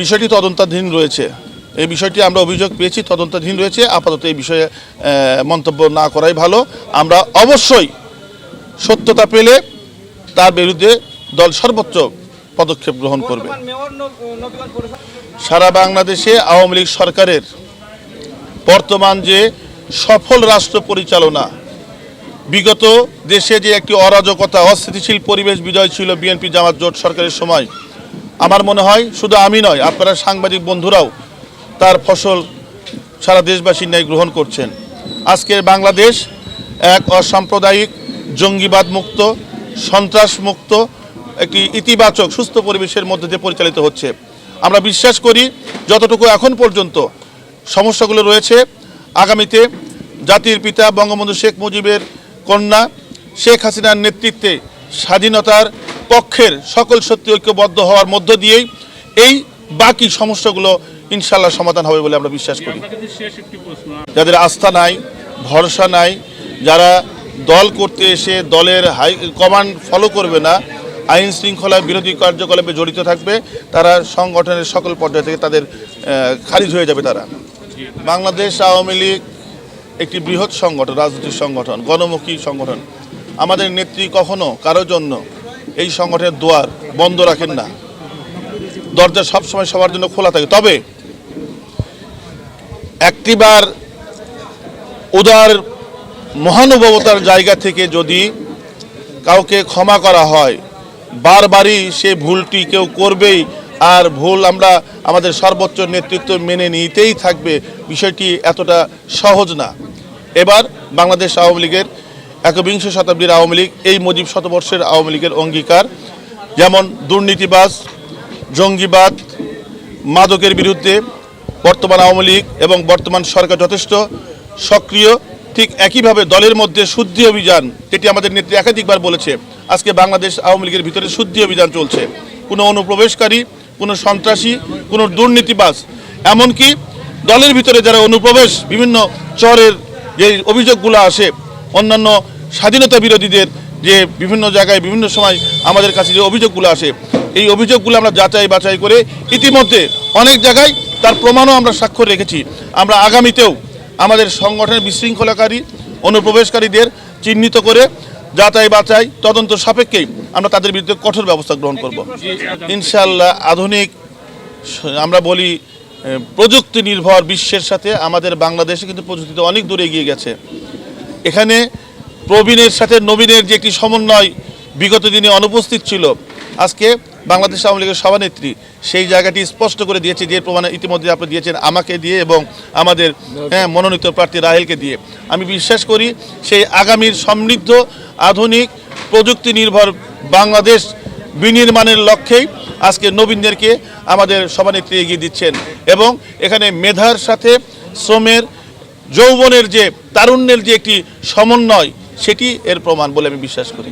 বিষয়টি তদন্তাধীন রয়েছে। এই বিষয়টি আমরা অভিযোগ পেয়েছি তদন্তাধীন রয়েছে। আপাতত এই বিষয়ে মন্তব্য না করাই ভালো। আমরা অবশ্যই সত্যতা পেলে তার বিরুদ্ধে দল সর্বোচ্চ পদক্ষেপ গ্রহণ করবে। সারা বাংলাদেশে আওয়ামী লীগ সরকারের বর্তমান যে সফল রাষ্ট্র পরিচালনা বিগত দেশে যে একটি অরাজকতা অস্থিতিশীল পরিবেশ বিজয় ছিল বিএনপি জামাত জোট সরকারের সময় আমার মনে হয় শুধু আমি নয়, আপনারা সাংবাদিক বন্ধুরাও তার ফসল সারা দেশবাসীর ন্যায় গ্রহণ করছেন। আজকের বাংলাদেশ এক অসাম্প্রদায়িক জঙ্গিবাদ মুক্ত সন্ত্রাস মুক্ত একটি ইতিবাচক, সুস্থ পরিবেশের মধ্যে দিয়ে পরিচালিত হচ্ছে। আমরা বিশ্বাস করি যতটুকু এখন পর্যন্ত সমস্যাগুলো রয়েছে, আগামীতে জাতির পিতা বঙ্গবন্ধু শেখ মুজিবের কন্যা শেখ হাসিনার নেতৃত্বে স্বাধীনতার পক্ষের সকল সত্যি ঐক্যবদ্ধ হওয়ার মধ্য দিয়েই এই বাকি সমস্যাগুলো ইনশাল্লাহ সমাধান হবে বলে আমরা বিশ্বাস করি। যাদের আস্থা নাই, ভরসা নাই, যারা দল করতে এসে দলের হাই কমান্ড ফলো করবে না, আইন শৃঙ্খলা বিরোধী কার্যকলাপে জড়িত থাকবে, তারা সংগঠনের সকল পর্যায় থেকে তাদের খারিজ হয়ে যাবে তারা। বাংলাদেশ আওয়ামী লীগ একটি বৃহৎ সংগঠন, রাজনৈতিক সংগঠন, গণমুখী সংগঠন। আমাদের নেত্রী কখনো কারোর জন্য এই সংগঠনের দুয়ার বন্ধ রাখেন না। দরজা সবসময় সবার জন্য খোলা থাকে। তবে একটিবার উদার মহানুভবতার জায়গা থেকে যদি কাউকে ক্ষমা করা হয়, বারবারই সে ভুলটি কেউ করবেই। আর ভুল আমরা আমাদের সর্বোচ্চ নেতৃত্ব মেনে নিতেই থাকবে, বিষয়টি এতটা সহজ না। এবার বাংলাদেশ আওয়ামী লীগের একবিংশ শতাব্দীর আওয়ামী লীগ, এই মুজিব শতবর্ষের আওয়ামী লীগের অঙ্গীকার। যেমন দুর্নীতিবাজ, জঙ্গিবাদ, মাদকের বিরুদ্ধে বর্তমান আওয়ামী লীগ এবং বর্তমান সরকার যথেষ্ট সক্রিয়, ঠিক একইভাবে দলের মধ্যে শুদ্ধি অভিযান, যেটি আমাদের নেত্রী একাধিকবার বলেছে, আজকে বাংলাদেশ আওয়ামী লীগের ভিতরে শুদ্ধি অভিযান চলছে। কোনো অনুপ্রবেশকারী, কোনো সন্ত্রাসী, কোনো দুর্নীতিবাজ, এমনকি দলের ভিতরে যারা অনুপ্রবেশ, বিভিন্ন চরের যে অভিযোগগুলো আসে অন্যান্য স্বাধীনতা বিরোধীদের যে বিভিন্ন জায়গায়, বিভিন্ন সময় আমাদের কাছে যে অভিযোগগুলো আসে, এই অভিযোগগুলো আমরা যাচাই বাছাই করে ইতিমধ্যে অনেক জায়গায় তার প্রমাণও আমরা স্বাক্ষর রেখেছি। আমরা আগামীতেও আমাদের সংগঠনের বিশৃঙ্খলাকারী, অনুপ্রবেশকারীদের চিহ্নিত করে যাচাই বাছাই তদন্ত সাপেক্ষেই আমরা তাদের বিরুদ্ধে কঠোর ব্যবস্থা গ্রহণ করব। ইনশাল্লাহ আধুনিক, আমরা বলি প্রযুক্তি নির্ভর বিশ্বের সাথে আমাদের বাংলাদেশে কিন্তু প্রযুক্তিতে অনেক দূরে এগিয়ে গেছে। এখানে প্রবীণের সাথে নবীনের যে একটি সমন্বয় বিগত দিনে অনুপস্থিত ছিল, আজকে বাংলাদেশ আওয়ামী লীগের সভানেত্রী সেই জায়গাটি স্পষ্ট করে দিয়েছে যে প্রমাণ ইতিমধ্যে আপনি দিয়েছেন আমাকে দিয়ে এবং আমাদের হ্যাঁ মনোনীত প্রার্থী রাহেলকে দিয়ে। আমি বিশ্বাস করি সেই আগামীর সমৃদ্ধ, আধুনিক প্রযুক্তি নির্ভর বাংলাদেশ বিনির্মাণের লক্ষ্যেই আজকে নবীনদেরকে আমাদের সভানেত্রী এগিয়ে দিচ্ছেন এবং এখানে মেধার সাথে শ্রমের যৌবনের যে তারুণ্যের যে একটি সমন্বয় সেটি এর প্রমাণ বলে আমি বিশ্বাস করি।